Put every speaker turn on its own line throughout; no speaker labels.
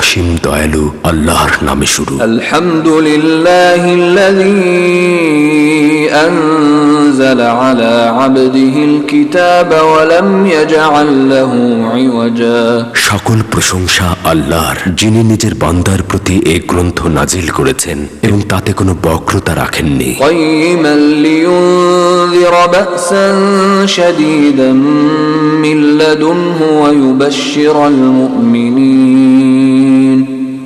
অসীম দয়ালু আল্লাহর নামে শুরু
الحمد لله الذي أنزل على عبده الكتاب ولم يجعل له عوجا
সকল প্রশংসা আল্লাহর যিনি নিজের বান্দার প্রতি এই গ্রন্থ নাজিল করেছেন এবং তাতে কোনো বক্রতা রাখেননি
قيما لينذر بأسا شديدا من لدنه ويبشر المؤمنين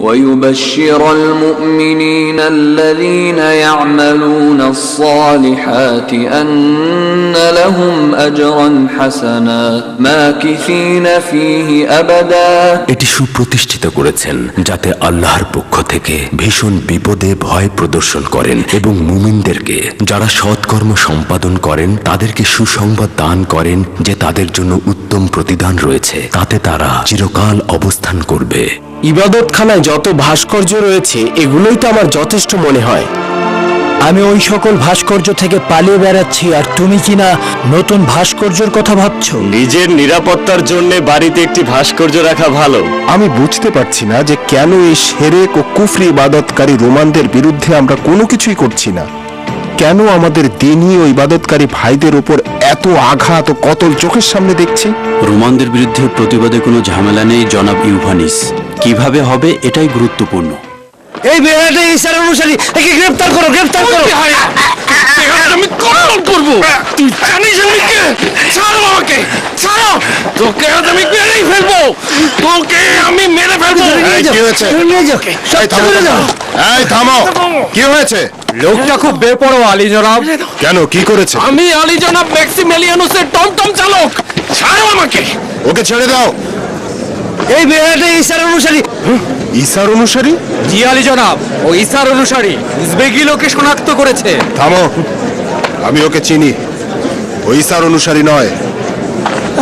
ويبشر المؤمنين الذين يعملون الصالحات أن لهم أجرا حسنا ماكثين فيه أبدا
এটি সুপ্রতিষ্ঠিত করেছেন যাতে আল্লাহর পক্ষ থেকে ভীষণ বিপদে ভয় প্রদর্শন করেন এবং মুমিনদেরকে যারা সৎকর্ম সম্পাদন করেন তাদেরকে সুসংবাদ দান করেন যে তাদের জন্য উত্তম প্রতিদান রয়েছে তাতে তারা চিরকাল অবস্থান করবে
ইবাদতখানায় যত ভাস্কর্য রয়েছে এগুলোই তো আমার যথেষ্ট মনে হয়।
আমি ওই সকল ভাস্কর্য থেকে পালিয়ে বেড়াচ্ছি আর তুমি কিনা নতুন ভাস্কর্যের কথা ভাবছ?
নিজের নিরাপত্তার জন্য বাড়িতে একটি ভাস্কর্য রাখা ভালো।
আমি বুঝতে পারছি না যে কেন এই সেরেক ও কুফরি ইবাদতকারী রোমানদের বিরুদ্ধে আমরা কোনো কিছুই করছি না। কেন আমাদের দিনই ও ইবাদতকারী ভাইদের উপর এত আঘাত ও কতল চোখের সামনে দেখছি?
রোমানদের বিরুদ্ধে প্রতিবাদে কোনো ঝামেলা নেই জনাব ইউভানিস। কীভাবে হবে এটাই গুরুত্বপূর্ণ।
এই বেড়াটা ইসার অনুসারী একে গ্রেফতার করো গ্রেফতার করো।
আমি কখন করব? তুই জানিস আমি কে? ছাড়ো আমাকে ছাড়ো। তোকে আমি মেরেই ফেলব। তোকে আমি মেরে ফেলব।
কি হয়েছে?
নিয়ে যাও।
এই, থামো, থামো। এই থামো। কি হয়েছে?
লোকটা খুব বেপরোয়া আলী জনাব।
কেন কি করেছে?
আমি আলী জনাব ম্যাক্সিমেলিয়ানুসের টমটম চালক। ছাড়ো আমাকে।
ওকে ছেড়ে দাও।
এই বেড়াটা ইসার অনুসারী।
ঈসার অনুসারী?
জি আলী জনাব ও ইসার অনুসারী। উজবেগি লোকে শনাক্ত করেছে।
থামো আমি ওকে চিনি। ও ঈসার অনুসারী নয়।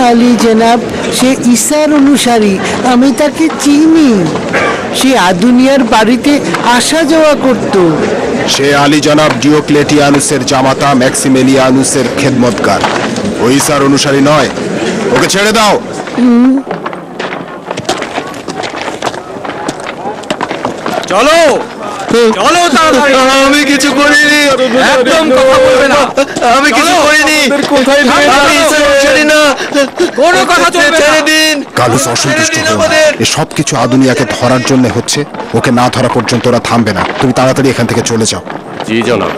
আলী জনাব সে ঈশার অনুসারী আমি তাকে চিনি। সে আদুনিয়ার বাড়িতে আসা যাওয়া করত।
সে আলী জনাব ডিওক্লেটিয়ানুসের জামাতা ম্যাক্সিমেলিয়ানুসের খেদমতকার ও ঈসার অনুসারী নয়। ওকে ছেড়ে দাও।
চলো। চলো তাড়াতাড়ি।
আমি কিছু করিনি।
একদম কথা বলবে না।
আমি কিছু করিনি। আমি ঈসার না।
কোনো কথা চলবে না।
দিন। কালুস অসন্তুষ্ট হও এ সব কিছু আদুনিয়াকে ধরার জন্য হচ্ছে। ওকে না ধরা পর্যন্ত ওরা থামবে না। তুমি তাড়াতাড়ি এখান থেকে চলে যাও।
জি জনাব।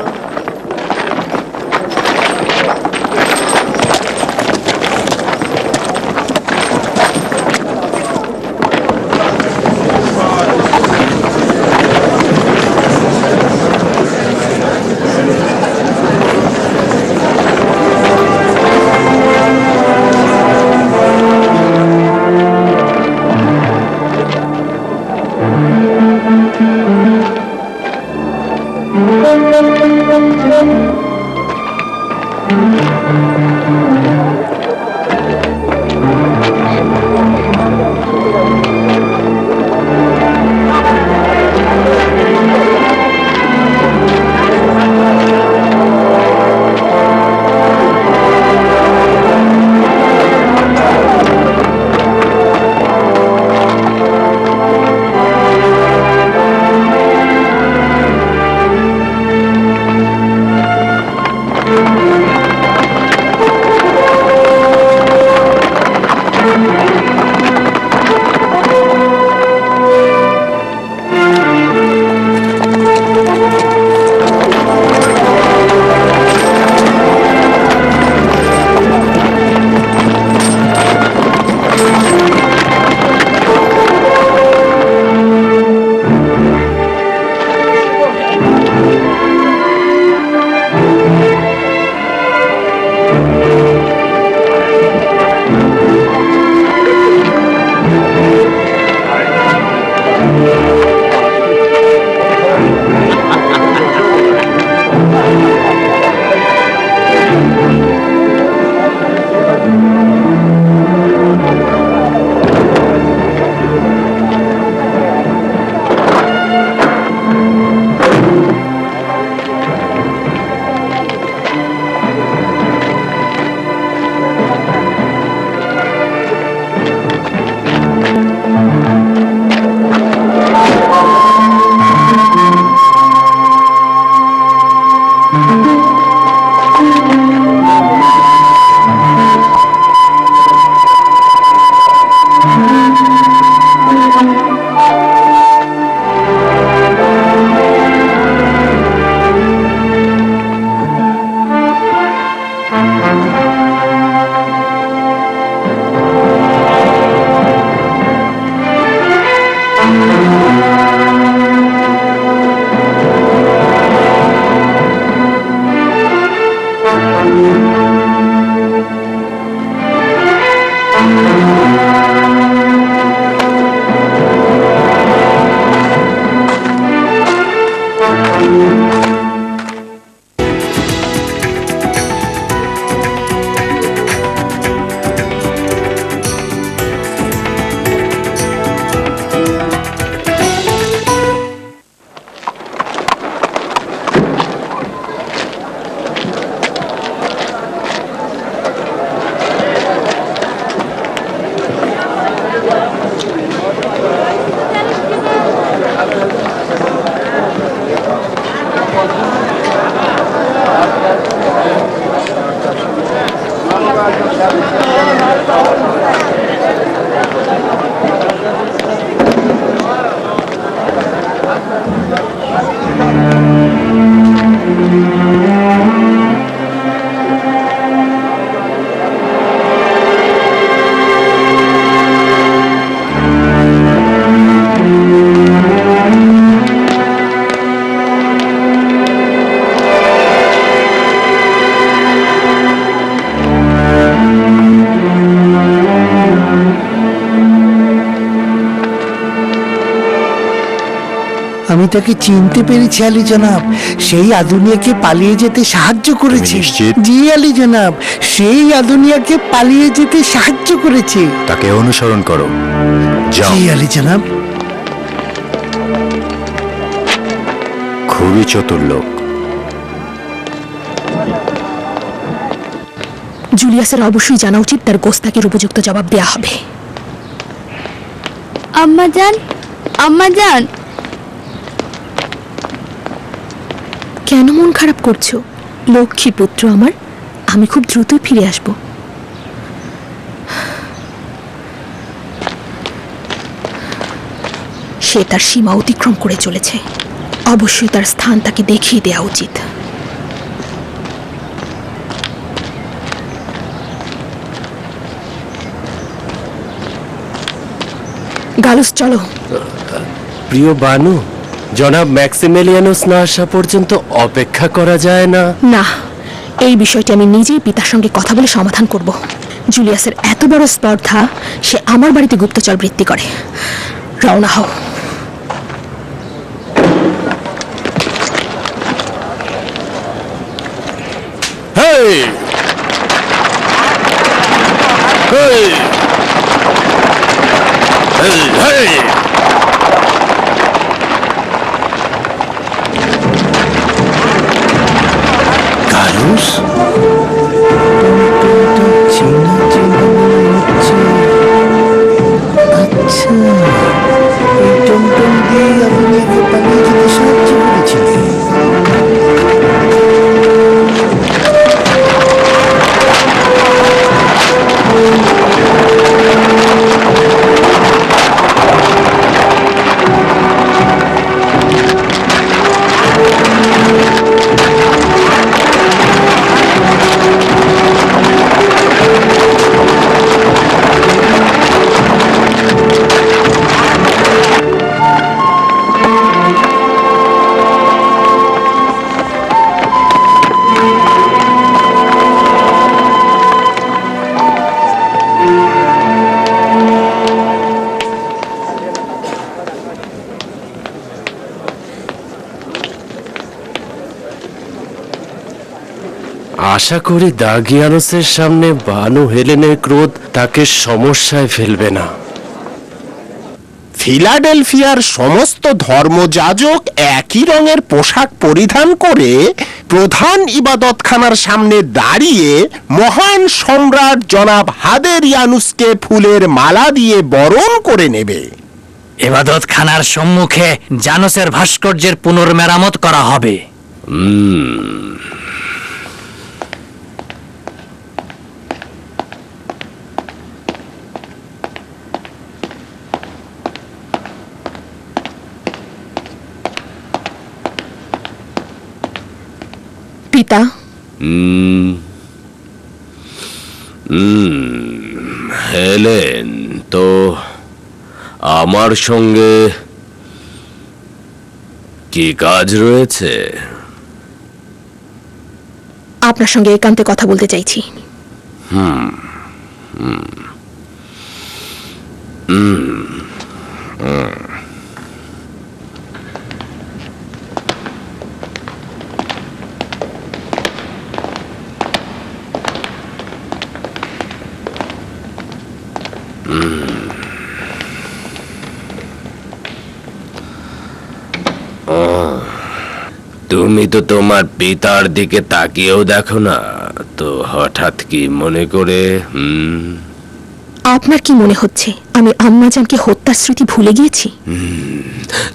আমি তাকে চিনতে পেরেছি আলী জনাব। সেই আদুনিয়াকে পালিয়ে যেতে সাহায্য করেছে।
নিশ্চিত?
জি আলী জনাব সেই আদুনিয়াকে পালিয়ে যেতে সাহায্য করেছে।
তাকে অনুসরণ করো। যাও।
জি আলী জনাব।
খুবই চতুর লোক।
জুলিয়াসের অবশ্যই জানা উচিত তার গোস্তাকের উপযুক্ত জবাব দেয়া হবে।
আম্মা যান আম্মা যান
কেন মন খারাপ করছ? লক্ষ্মী পুত্র আমার, আমি খুব দ্রুতই ফিরে আসব। সে তার সীমা অতিক্রম করে চলেছে। অবশ্যই তার স্থান তাকে দেখিয়ে দেওয়া উচিত। গালুস, চলো।
প্রিয় বানু জনাব ম্যাক্সিমেলিয়ানুস না আসা পর্যন্ত অপেক্ষা করা যায় না।
না এই বিষয়টি আমি নিজেই পিতার সঙ্গে কথা বলে সমাধান করব। জুলিয়াসের এত বড় স্পর্ধা সে আমার বাড়িতে গুপ্তচর বৃত্তি করে। রওনা হও।
হেই! হেই! হেই হেই!
আশা করি দাগিয়ানোসের সামনে বানু হেলেনের ক্রোধ তাকে সমস্যায় ফেলবে না।
ফিলাডেলফিয়ার সমস্ত ধর্মযাজক একই রঙের পোশাক পরিধান করে প্রধান ইবাদতখানার সামনে দাঁড়িয়ে মহান সম্রাট জনাব হাদের ইয়ানুসকে ফুলের মালা দিয়ে বরণ করে নেবে।
এবাদত খানার সম্মুখে জানোসের ভাস্কর্যের পুনর্মেরামত করা হবে।
পিতা
হেলেন তো আমার সঙ্গে কি কাজ রয়েছে?
আপনার সঙ্গে একান্তে কথা বলতে চাইছি।
তুমি তো তোমার পিতার দিকে তাকিয়েও দেখো না। তো হঠাৎ কি মনে করে হুম?
আপনার কি মনে হচ্ছে আমি আম্মাজানকে হত্যার স্মৃতি ভুলে গিয়েছি?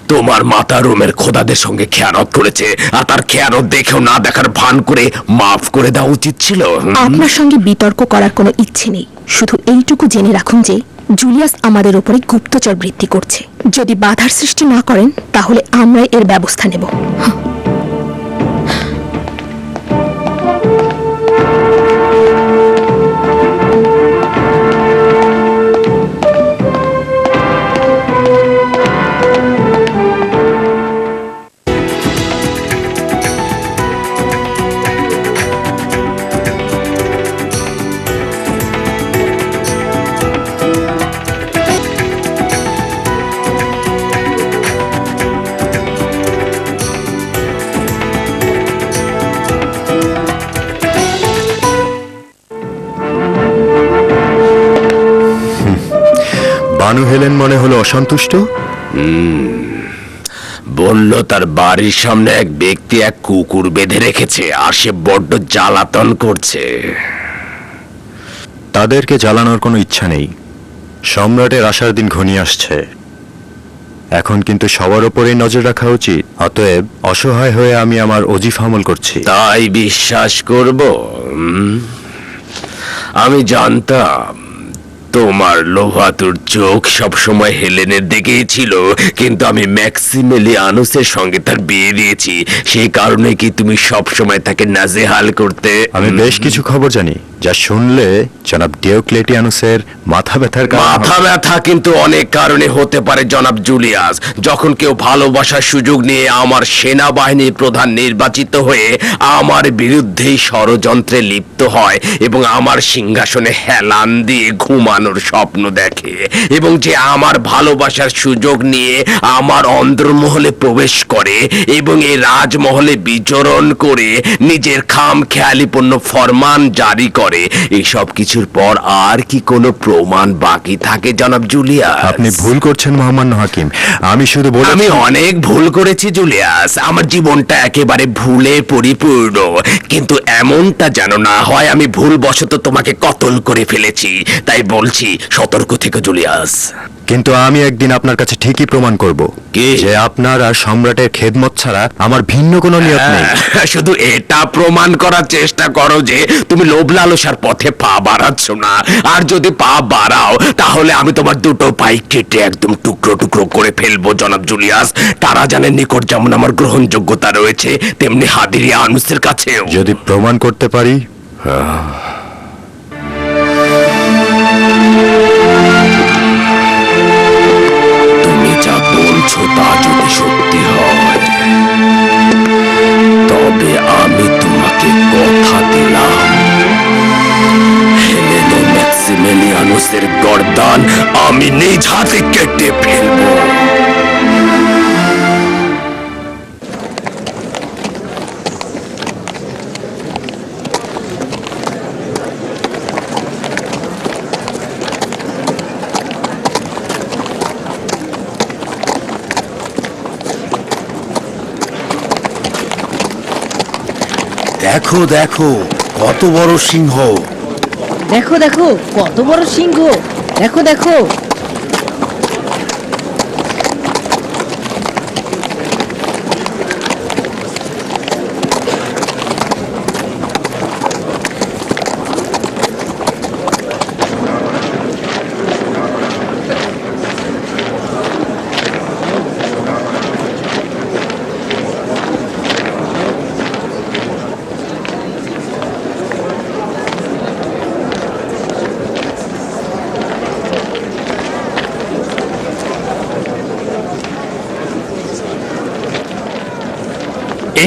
তোমার মাতা রোমের খোদাদের সঙ্গে খেয়ানত করেছে আর তার খেয়ানত দেখেও না দেখার ভান করে মাফ করে দেওয়া উচিত ছিল
আপনার সঙ্গে বিতর্ক করার কোনো ইচ্ছে নেই। শুধু এইটুকু জেনে রাখুন যে জুলিয়াস আমাদের ওপরে গুপ্তচর বৃত্তি করছে। যদি বাধার সৃষ্টি না করেন তাহলে আমরাই এর ব্যবস্থা নেব।
অসন্তুষ্ট?
বলল তার বাড়ির সামনে এক ব্যক্তি এক কুকুর বেঁধে রেখেছে আর সে বড্ড জ্বালাতন করছে।
তাদেরকে জ্বালানোর কোনো ইচ্ছা নেই। সম্রাটের আসার দিন ঘনিয়ে আসছে। এখন কিন্তু সবার ওপরেই নজর রাখা উচিত। অতএব অসহায় হয়ে আমি আমার অজিফ আমল করছি।
তাই বিশ্বাস করব? আমি জানতাম তোমার লোহাতুর চোখ সবসময় হেলেনের দিকেই ছিল, কিন্তু আমি ম্যাক্সিমেলি আনুসের সঙ্গে তার বিয়ে দিয়েছি। সেই কারণে কি তুমি সবসময় তাকে নাজেহাল করতে
আমি বেশ কিছু খবর জানি। যা শুনলে জনাব ডিওক্লেটিয়ানুসের মাথা ব্যথার
মাথা ব্যথা কিন্তু অনেক কারণে হতে পারে, জনাব জুলিয়াস। যখন কেউ ভালোবাসার সুযোগ নিয়ে আমার সেনাবাহিনীর প্রধান নির্বাচিত হয়ে আমার বিরুদ্ধেই ষড়যন্ত্রে লিপ্ত হয় এবং আমার সিংহাসনে হেলান দিয়ে ঘুমানোর স্বপ্ন দেখে এবং যে আমার ভালোবাসার সুযোগ নিয়ে আমার অন্দরমহলে প্রবেশ করে এবং এই রাজমহলে বিচরণ করে নিজের খাম খেয়ালিপূর্ণ ফরমান জারি করে এই এসব কিছুর পর আর কি কোনো প্রমাণ বাকি থাকে জনাব জুলিয়াস?
আপনি ভুল করছেন মহামান্য হাকিম। আমি শুধু বলে
আমি অনেক ভুল করেছি জুলিয়াস। আমার জীবনটা একেবারে ভুলে পরিপূর্ণ। কিন্তু এমনটা যেন না হয় আমি ভুলবশত তোমাকে কতল করে ফেলেছি। তাই বলছি সতর্ক থেকে জুলিয়াস।
কিন্তু আমি একদিন আপনার কাছে ঠিকই প্রমাণ করব
কি?
যে আপনার আর সম্রাটের খেদমত ছাড়া আমার ভিন্ন কোনো নিয়ত নেই।
হ্যাঁ, শুধু এটা প্রমাণ করার চেষ্টা করো যে তুমি লোভ লালসার পথে পা বাড়াচ্ছ না। আর যদি পা বাড়াও তাহলে আমি তোমার দুটো পাই কেটে একদম টুকরো টুকরো করে ফেলব জনাব জুলিয়াস। তারা জানেন নিকট যেমন আমার গ্রহণযোগ্যতা রয়েছে তেমনি হাদিরিয়া আনুসের কাছেও।
যদি প্রমাণ করতে পারি
দেখো দেখো কত বড় সিংহ।
দেখো দেখো কত বড় সিংহ। দেখো দেখো।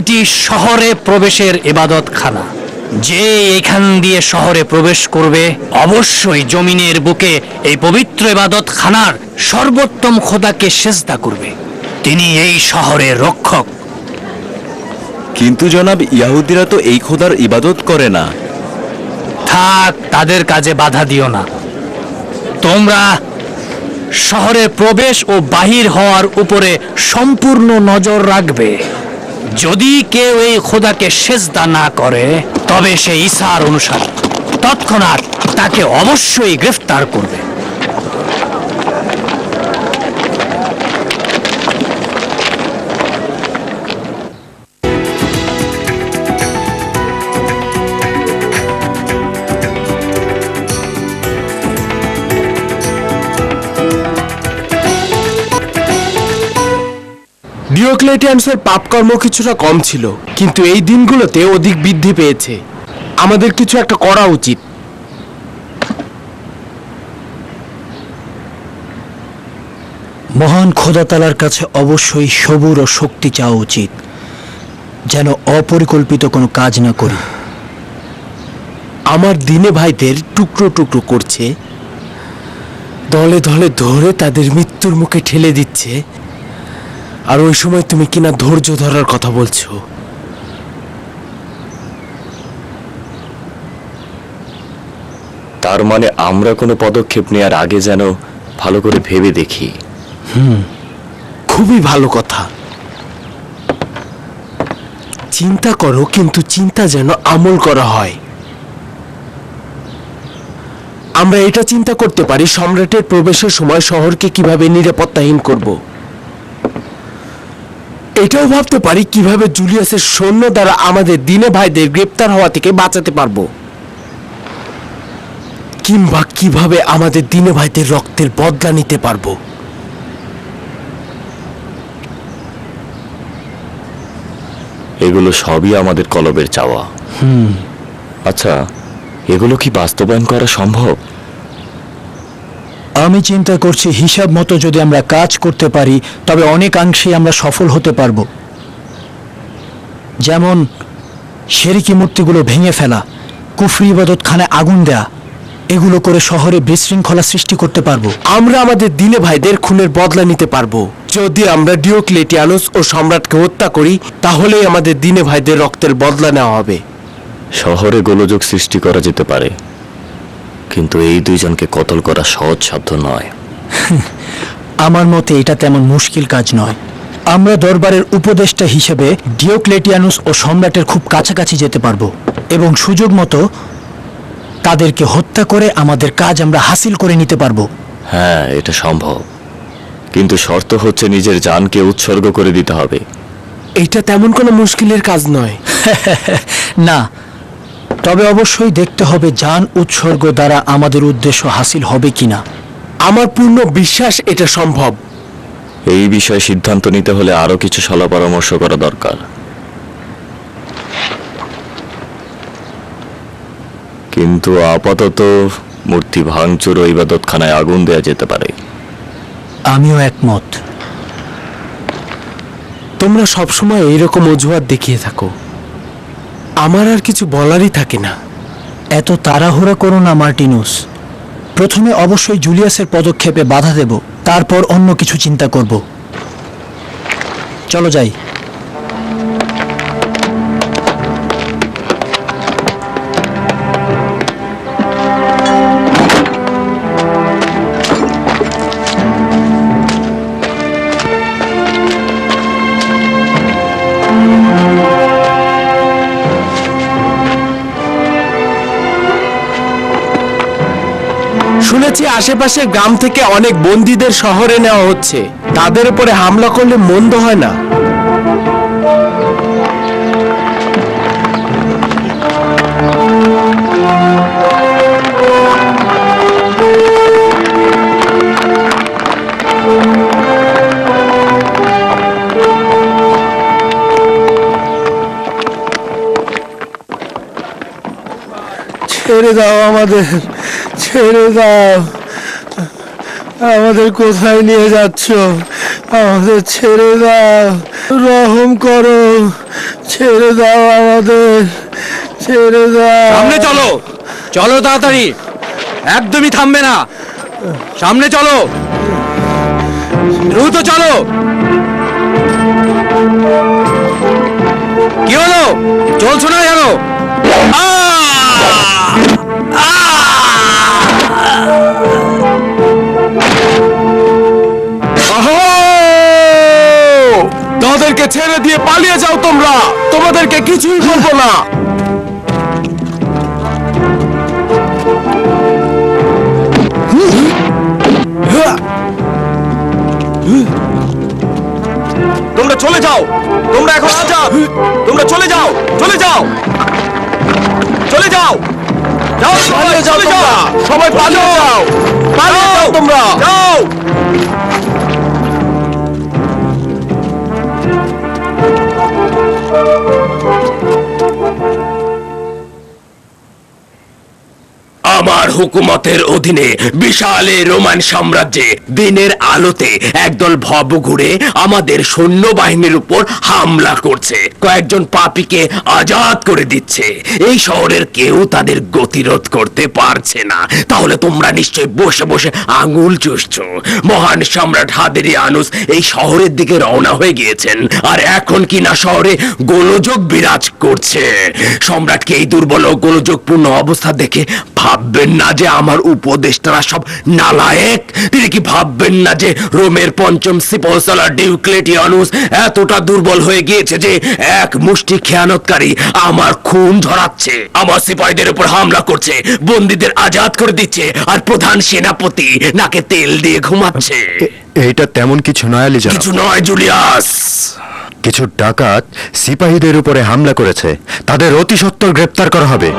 এটি শহরে প্রবেশের ইবাদত খানা
যে এখান দিয়ে শহরে প্রবেশ করবে অবশ্যই জমিনের বুকে এই পবিত্র ইবাদত খানার সর্বোত্তম খোদাকে সেজদা করবে। তিনি এই শহরের রক্ষক।
কিন্তু জনাব ইয়াহুদিরা তো এই খোদার ইবাদত করে না।
থাক তাদের কাজে বাধা দিও না। তোমরা শহরে প্রবেশ ও বাহির হওয়ার উপরে সম্পূর্ণ নজর রাখবে। যদি কেউ এই খোদাকে সেজদা না করে, তবে সে ইসার অনুসারী। তৎক্ষণাৎ তাকে অবশ্যই গ্রেফতার করবে।
ডিওক্লেটিয়ানসের পাপকর্ম কিছুটা কম ছিল কিন্তু এই দিনগুলোতে অধিক বৃদ্ধি পেয়েছে। আমাদের কিছু একটা করা উচিত।
মহান খোদাতালার কাছে অবশ্যই সবুর ও শক্তি চাওয়া উচিত যেন অপরিকল্পিত কোনো কাজ না করি।
আমার দিনে ভাইদের টুকরো টুকরো করছে দলে দলে ধরে তাদের মৃত্যুর মুখে ঠেলে দিচ্ছে আর ওই সময় তুমি কিনা ধৈর্য ধরার কথা বলছো।
তার মানে আমরা কোনো পদক্ষেপ নেওয়ার আগে যেন ভালো করে ভেবে দেখি।
হুম খুবই ভালো কথা। চিন্তা করো কিন্তু চিন্তা যেন আমল করা হয়। আমরা এটা চিন্তা করতে পারি সম্রাটের প্রবেশের সময় শহরকে কীভাবে নিরাপত্তাহীন করব। এটাও ভাবতে পারি কীভাবে জুলিয়াসের সৈন্য দ্বারা আমাদের দিনে ভাইদের গ্রেপ্তার হওয়া থেকে বাঁচাতে পারব। কিংবা কীভাবে আমাদের দিনে ভাইদের রক্তের বদলা নিতে পারব।
এগুলো সবই আমাদের কলবের চাওয়া। আচ্ছা এগুলো কি বাস্তবায়ন করা সম্ভব?
আমি চিন্তা করছি হিসাব মতো যদি আমরা কাজ করতে পারি তবে অনেকাংশেই আমরা সফল হতে পারব। যেমন শেরিকি মূর্তিগুলো ভেঙে ফেলা কুফরি ইবাদতখানে আগুন দেয়া এগুলো করে শহরে বিশৃঙ্খলা সৃষ্টি করতে পারব।
আমরা আমাদের দিনে ভাইদের খুনের বদলা নিতে পারব। যদি আমরা ডিওক্লেটিয়ানুস ও সম্রাটকে হত্যা করি তাহলেই আমাদের দিনে ভাইদের রক্তের বদলা নেওয়া হবে।
শহরে গোলযোগ সৃষ্টি করা যেতে পারে। কিন্তু এই দুইজনকে কতল করা সহজ সাধ্য নয়।
আমার মতে এটা তেমন মুশকিল কাজ নয়। আমরা দরবারের উপদেষ্টা হিসেবে ডিওক্লেটিয়ানুস ও সম্রাটের খুব কাছাকাছি যেতে পারব এবং সুযোগ মতো তাদেরকে হত্যা করে আমাদের কাজ আমরা হাসিল করে নিতে পারব।
হ্যাঁ এটা সম্ভব। কিন্তু শর্ত হচ্ছে নিজের জানকে উৎসর্গ করে দিতে হবে।
এটা তেমন কোনো মুশকিলের কাজ নয়।
না তবে অবশ্যই দেখতে হবে যান উৎসর্গ দ্বারা আমাদের উদ্দেশ্য হাসিল হবে কিনা।
আমার পূর্ণ বিশ্বাস এটা সম্ভব।
এই বিষয়ে সিদ্ধান্ত নিতে হলে আরও কিছু সলা পরামর্শ করা দরকার। কিন্তু আপাতত মূর্তি ভাঙচুর ও ইবাদতখানায় আগুন দেয়া যেতে পারে।
আমিও একমত।
তোমরা সবসময় এইরকম অজুহাত দেখিয়ে থাকো। আমার আর কিছু বলারই থাকে না।
এত তাড়াহুড়া করো না, মার্টিনুস। প্রথমে অবশ্যই জুলিয়াসের পদক্ষেপে বাধা দেব, তারপর অন্য কিছু চিন্তা করব। চলো যাই।
শুনেছি আশেপাশের গ্রাম থেকে অনেক বন্দীদের শহরে নেওয়া হচ্ছে। তাদের উপরে হামলা করলে মন্দ হয় না। ছেড়ে দাও আমাদের, ছেড়ে দাও। আমাদের কোথায় নিয়ে যাচ্ছ? আমাদের ছেড়ে দাও। রহম করো। ছেড়ে দাও আমাদের।
ছেড়ে দাও।
সামনে চলো। চলো তাড়াতাড়ি। একদমই থামবে না। সামনে চলো। দ্রুত চলো। কি হলো? চলছো না
ছেড়ে দিয়ে পালিয়ে যাও তোমরা। তোমাদেরকে কিছুই বলব না। তোমরা চলে যাও। তোমরা এখন আজাদ তোমরা চলে যাও। চলে যাও। চলে যাও। যাও সবাই চলে যাও। সবাই পালিয়ে যাও। পালিয়ে যাও তোমরা। যাও।
হুকুমতের অধীনে বিশাল রোমান সাম্রাজ্যে দিনের আলোতে একদল ভব ঘুরে আমাদের সৈন্যবাহিনীর উপর হামলা করছে। কয়েকজন পাপীকে আজাদ করে দিচ্ছে। এই শহরের কেউ তাদের গতিরোধ করতে পারছে না। তাহলে তোমরা নিশ্চয় বসে বসে আঙুল চুষছ। মহান সম্রাট হাদেরি আনুস এই শহরের দিকে রওনা হয়ে গিয়েছেন। আর এখন কি না শহরে গোলযোগ বিরাজ করছে? সম্রাটকে এই দুর্বল ও গোলযোগপূর্ণ অবস্থা দেখে ভাববেন না যে আমার উপদেষ্টারা সব নালায়েক? তিনি কি ভাববেন না যে রোমের পঞ্চম সিপলসালা ডিউক্লেটিয়ানুস এতটা দুর্বল হয়ে গিয়েছে যে এক মুষ্টি খেয়ানতকারী আমার খুন ধরাচ্ছে? আমার সিপাহীদের উপর হামলা করছে বন্দীদের আজাদ করে দিচ্ছে আর প্রধান সেনাপতি নাকে তেল দিয়ে ঘুমাচ্ছে।
এইটা তেমন কিছু নয় আলী
কিছু নয় জুলিয়াস।
কিছু ডাকাত সিপাহীদের উপরে হামলা করেছে। তাদের অতি সত্বর গ্রেপ্তার করা হবে।